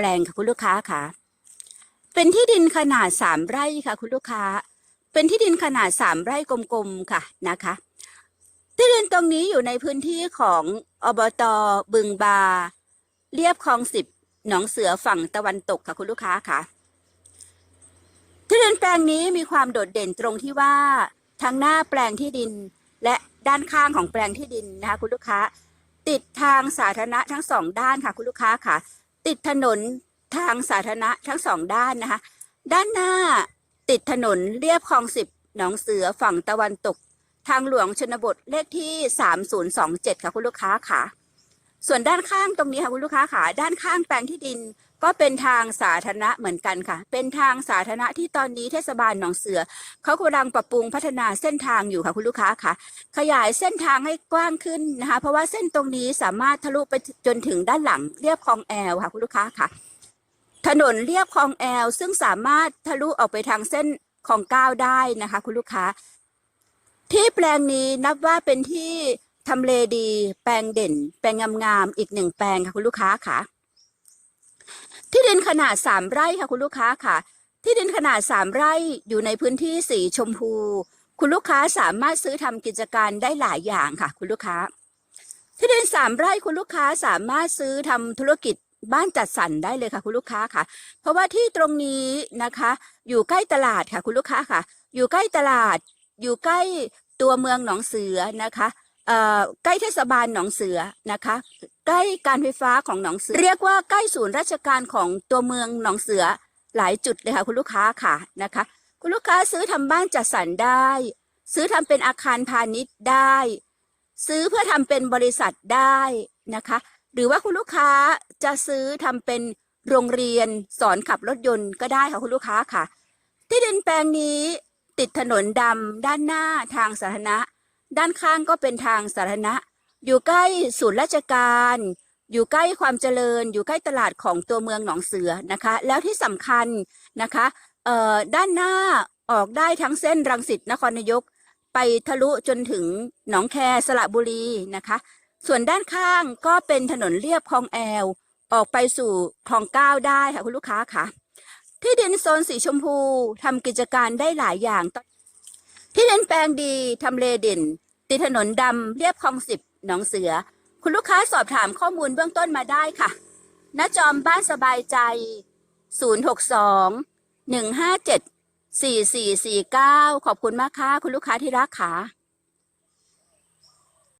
ปลงค่ะคุณลูกค้าค่ะ เป็นที่ดินขนาดสามไร่ค่ะ คุณลูกค้า เป็นที่ดินขนาดสามไร่กลมๆค่ะนะคะ ที่ดินตรงนี้อยู่ในพื้นที่ของอบตบึงบา เรียบคลองสิบหนองเสือฝั่งตะวันตกค่ะคุณลูกค้าค่ะที่ดินแปลงนี้มีความโดดเด่นตรงที่ว่าทางหน้าแปลงที่ดินและด้านข้างของแปลงที่ดินนะคะคุณลูกค้า ติดทางสาธารณะทั้งสองด้านค่ะคุณลูกค้าค่ะ ติดถนนทางสาธารณะทั้งสองด้านนะคะ ด้านหน้าติดถนนเรียบคลองสิบหนองเสือฝั่งตะวันตก ทางหลวงชนบทเลขที่ 3027 ค่ะคุณลูกค้าค่ะ ส่วนด้านข้างตรงนี้ค่ะคุณลูกค้าค่ะ ด้านข้างแปลงที่ดิน ก็เป็นทางสาธารณะเหมือนกันค่ะ เป็นทางสาธารณะที่ตอนนี้เทศบาลหนองเสือเขากำลังปรับปรุงพัฒนาเส้นทางอยู่ค่ะคุณลูกค้าค่ะ ขยายเส้นทางให้กว้างขึ้นนะคะ เพราะว่าเส้นตรงนี้สามารถทะลุไปจนถึงด้านหลังเรียบคลองแอลค่ะคุณลูกค้าค่ะ ถนนเรียบคลองแอลซึ่งสามารถทะลุออกไปทางเส้นคลองเก้าได้นะคะ คุณลูกค้า ที่แปลงนี้นับว่าเป็นที่ทำเลดี แปลงเด่น แปลงงามๆอีกหนึ่งแปลงค่ะคุณลูกค้าค่ะ ที่ดินขนาดสามไร่ค่ะคุณลูกค้าค่ะ ที่ดินขนาดสามไร่อยู่ในพื้นที่สีชมพู คุณลูกค้าสามารถซื้อทำกิจการได้หลายอย่างค่ะ คุณลูกค้า ที่ดินสามไร่คุณลูกค้าสามารถซื้อทำธุรกิจบ้านจัดสรรได้เลยค่ะ คุณลูกค้าค่ะ เพราะว่าที่ตรงนี้นะคะ อยู่ใกล้ตลาดค่ะ คุณลูกค้าค่ะ อยู่ใกล้ตลาด อยู่ใกล้ตัวเมืองหนองเสือนะคะใกล้เทศบาลหนองเสือนะคะ ใกล้การไฟฟ้าของหนองเสือ เรียกว่าใกล้ศูนย์ราชการของตัวเมืองหนองเสือหลายจุดเลยค่ะคุณลูกค้าค่ะนะคะ คุณลูกค้าซื้อทำบ้านจัดสรรได้ ซื้อทำเป็นอาคารพาณิชย์ได้ ซื้อเพื่อทำเป็นบริษัทได้นะคะ หรือว่าคุณลูกค้าจะซื้อทำเป็นโรงเรียนสอนขับรถยนต์ก็ได้ค่ะคุณลูกค้าค่ะ ที่ดินแปลงนี้ติดถนนดำด้านหน้าทางสาธารณะ ด้านข้างก็เป็นทางสาธารณะ อยู่ใกล้ศูนย์ราชการ อยู่ใกล้ความเจริญ อยู่ใกล้ตลาดของตัวเมืองหนองเสือนะคะ แล้วที่สำคัญนะคะเอ่อด้านหน้าออกได้ทั้งเส้นรังสิตนครนายก ไปทะลุจนถึงหนองแคสระบุรีนะคะ ส่วนด้านข้างก็เป็นถนนเลียบคลองแอล ออกไปสู่คลองเก้าได้ค่ะคุณลูกค้าค่ะ ที่ดินโซนสีชมพูทำกิจการได้หลายอย่าง ที่ดินแปลงดีทำเลเด่นติดถนนดำเรียบคลองสิบ หนองเสือ คุณลูกค้าสอบถามข้อมูลเบื้องต้นมาได้ค่ะณจอมบ้านสบายใจ 062 157 4449 ขอบคุณมากค่ะ คุณลูกค้าที่รักค่ะ